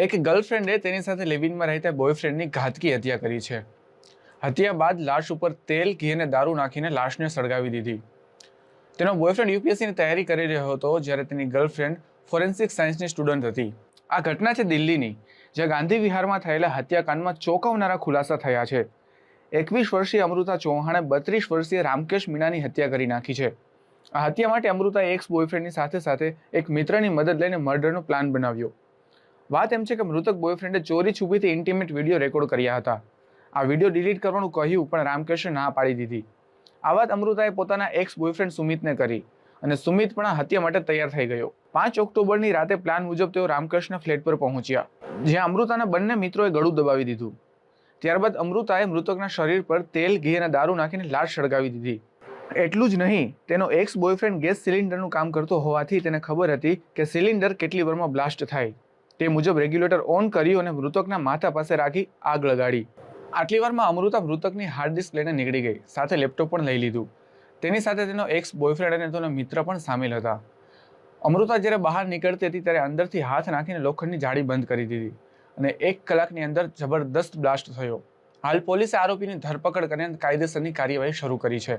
એક ગર્લફ્રેન્ડે તેની સાથે લિવિંગમાં રહેતા બોયફ્રેન્ડની ઘાતકી હત્યા કરી છે. હત્યા બાદ લાશ ઉપર તેલ, ઘી અને દારૂ નાખીને લાશને સળગાવી દીધી. તેનો બોયફ્રેન્ડ યુપીએસસીની તૈયારી કરી રહ્યો હતો, જ્યારે તેની ગર્લફ્રેન્ડ ફોરેન્સિક સાયન્સની સ્ટુડન્ટ હતી. આ ઘટના છે દિલ્હીની, જ્યાં ગાંધી વિહારમાં થયેલા હત્યાકાંડમાં ચોંકાવનારા ખુલાસા થયા છે. એકવીસ વર્ષીય અમૃતા ચૌહાણે બત્રીસ વર્ષીય રામકેશ મીણાની હત્યા કરી નાખી છે. આ હત્યા માટે અમૃતાએ એક્સ બોયફ્રેન્ડની સાથે સાથે એક મિત્રની મદદ લઈને મર્ડરનો પ્લાન બનાવ્યો. વાત એમ છે કે મૃતક બોયફ્રેન્ડે ચોરી છુપીથી ઇન્ટિમેટ વીડિયો રેકોર્ડ કર્યા હતા. આ વીડિયો ડિલીટ કરવાનું કહ્યું, પણ રામકૃષ્ણ ના પાડી દીધી. આ વાત અમૃતાએ પોતાના એક્સ બોયફ્રેન્ડ સુમિતને કરી અને સુમિત પણ હત્યા માટે તૈયાર થઈ ગયો. પાંચ ઓક્ટોબરની રાતે પ્લાન મુજબ તેઓ રામકૃષ્ણ ફ્લેટ પર પહોંચ્યા, જ્યાં અમૃતાના બંને મિત્રોએ ગળું દબાવી દીધું. ત્યારબાદ અમૃતાએ મૃતકના શરીર પર તેલ, ઘી અને દારૂ નાખીને લાશ સળગાવી દીધી. એટલું જ નહીં, તેનો એક્સ બોયફ્રેન્ડ ગેસ સિલિન્ડરનું કામ કરતો હોવાથી તેને ખબર હતી કે સિલિન્ડર કેટલી વારમાં બ્લાસ્ટ થાય. તે મુજબ રેગ્યુલેટર ઓન કર્યું અને મૃતકના માથા પાસે રાખી આગ લગાડી. આટલી વારમાં અમૃતા મૃતકની હાર્ડ ડિસ્ક લઈને નીકળી ગઈ, સાથે લેપટોપ પણ લઈ લીધું. તેની સાથે તેનો એક્સ બોયફ્રેન્ડ અને તેનો મિત્ર પણ સામેલ હતા. અમૃતા જ્યારે બહાર નીકળતી હતી ત્યારે અંદરથી હાથ નાખીને લોખંડની જાળી બંધ કરી દીધી અને એક કલાકની અંદર જબરદસ્ત બ્લાસ્ટ થયો. હાલ પોલીસે આરોપીની ધરપકડ કરીને કાયદેસરની કાર્યવાહી શરૂ કરી છે.